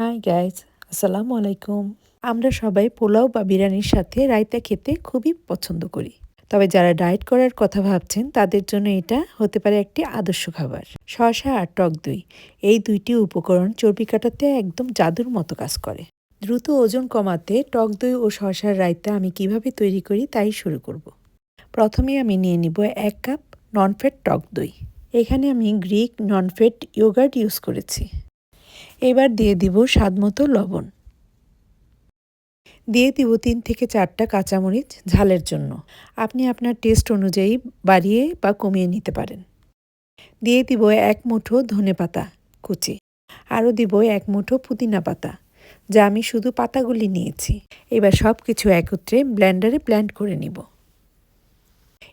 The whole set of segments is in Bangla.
হাই গাইজ আসসালামু আলাইকুম আমরা সবাই পোলাও বা বিরিয়ানির সাথে রায়তা খেতে খুবই পছন্দ করি। তবে যারা ডায়েট করার কথা ভাবছেন, তাদের জন্য এটা হতে পারে একটি আদর্শ খাবার। শসা আর টক দই, এই দুইটি উপকরণ চর্বি কাটাতে একদম জাদুর মতো কাজ করে। দ্রুত ওজন কমাতে টক দই ও শসার রায়তা আমি কীভাবে তৈরি করি তাই শুরু করব। প্রথমে আমি নিয়ে নিব এক কাপ ননফেট টক দই। এখানে আমি গ্রিক ননফেট ইয়োগার্ট ইউজ করেছি। এবার দিয়ে দিব স্বাদমতো লবণ। দিয়ে দিব তিন থেকে চারটা কাঁচামরিচ ঝালের জন্য। আপনি আপনার টেস্ট অনুযায়ী বাড়িয়ে বা কমিয়ে নিতে পারেন। দিয়ে দিব এক মুঠো ধনে পাতা কুচি। আরও দিব এক মুঠো পুদিনা পাতা, যা আমি শুধু পাতাগুলি নিয়েছি। এবার সব কিছু একত্রে ব্ল্যান্ডারে ব্ল্যান্ড করে নিব।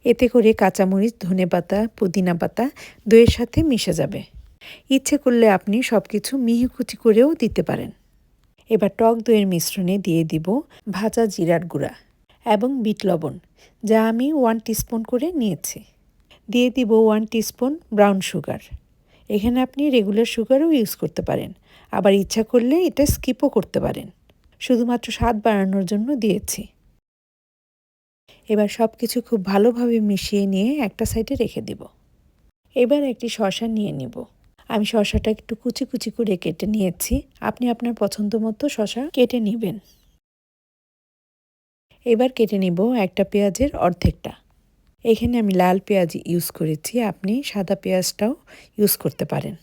এতে করে কাঁচামরিচ, ধনে পাতা, পুদিনা পাতা দইয়ের সাথে মিশে যাবে। ইচ্ছে করলে আপনি সব কিছু মিহিকুচি করেও দিতে পারেন। এবার টক দইয়ের মিশ্রণে দিয়ে দিব ভাজা জিরার গুঁড়া এবং বিট লবণ, যা আমি ওয়ান টিস্পুন করে নিয়েছি। দিয়ে দিব ওয়ান টিস্পুন ব্রাউন সুগার। এখানে আপনি রেগুলার সুগারও ইউজ করতে পারেন, আবার ইচ্ছা করলে এটা স্কিপও করতে পারেন। শুধুমাত্র স্বাদ বাড়ানোর জন্য দিয়েছি। এবার সব কিছু খুব ভালোভাবে মিশিয়ে নিয়ে একটা সাইডে রেখে দিব। এবার একটি শশা নিয়ে নিব। আমি শশাটা একটু কুচি কুচি করে কেটে নিয়েছি। আপনি আপনার পছন্দ মতো শশা কেটে নেবেন। এবার কেটে নিব একটা পেঁয়াজের অর্ধেকটা। এখানে আমি লাল পেঁয়াজ ইউজ করেছি। আপনি সাদা পেঁয়াজটাও ইউজ করতে পারেন।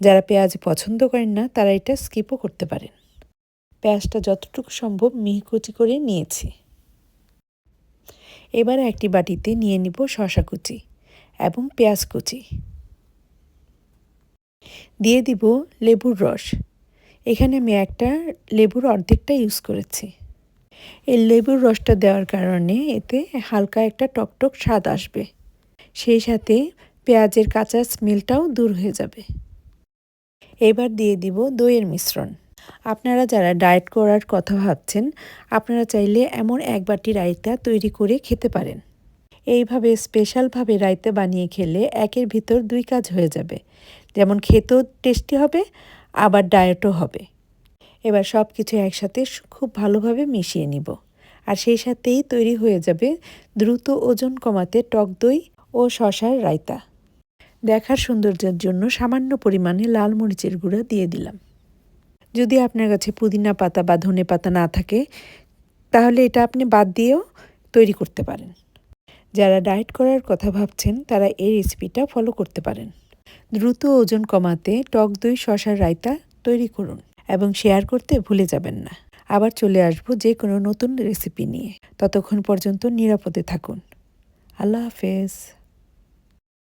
যারা পেঁয়াজ পছন্দ করেন না, তারা এটা স্কিপও করতে পারেন। পেঁয়াজটা যতটুকু সম্ভব মিহি কুচি করে নিয়েছি। এবার একটি বাটিতে নিয়ে নিব শশা কুচি এবং পেঁয়াজ কুচি। দিয়ে দিব লেবুর রস। এখানে আমি একটা লেবুর অর্ধেকটা ইউজ করেছি। এই লেবুর রসটা দেওয়ার কারণে এতে হালকা একটা টকটক স্বাদ আসবে। সেই সাথে পেঁয়াজের কাঁচা স্মেলটাও দূর হয়ে যাবে। এবার দিয়ে দিব দইয়ের মিশ্রণ। আপনারা যারা ডায়েট করার কথা ভাবছেন, আপনারা চাইলে এমন এক বাটি রায়তা তৈরি করে খেতে পারেন। এইভাবে স্পেশালভাবে রায়তা বানিয়ে খেলে একের ভিতর দুই কাজ হয়ে যাবে। যেমন খেতেও টেস্টি হবে, আবার ডায়েটও হবে। এবার সব কিছু একসাথে খুব ভালোভাবে মিশিয়ে নিব। আর সেই সাথেই তৈরি হয়ে যাবে দ্রুত ওজন কমাতে টক দই ও শশার রায়তা। দেখার সৌন্দর্যের জন্য সামান্য পরিমাণে লাল মরিচের গুঁড়া দিয়ে দিলাম। যদি আপনার কাছে পুদিনা পাতা বা ধনে পাতা না থাকে, তাহলে এটা আপনি বাদ দিয়েও তৈরি করতে পারেন। যারা ডায়েট করার কথা ভাবছেন, তারা এই রেসিপিটা ফলো করতে পারেন। দ্রুত ওজন কমাতে টক দই শশার রায়তা তৈরি করুন এবং শেয়ার করতে ভুলে যাবেন না। আবার চলে আসব যে কোনো নতুন রেসিপি নিয়ে। ততক্ষণ পর্যন্ত নিরাপদে থাকুন। আল্লাহ হাফেজ।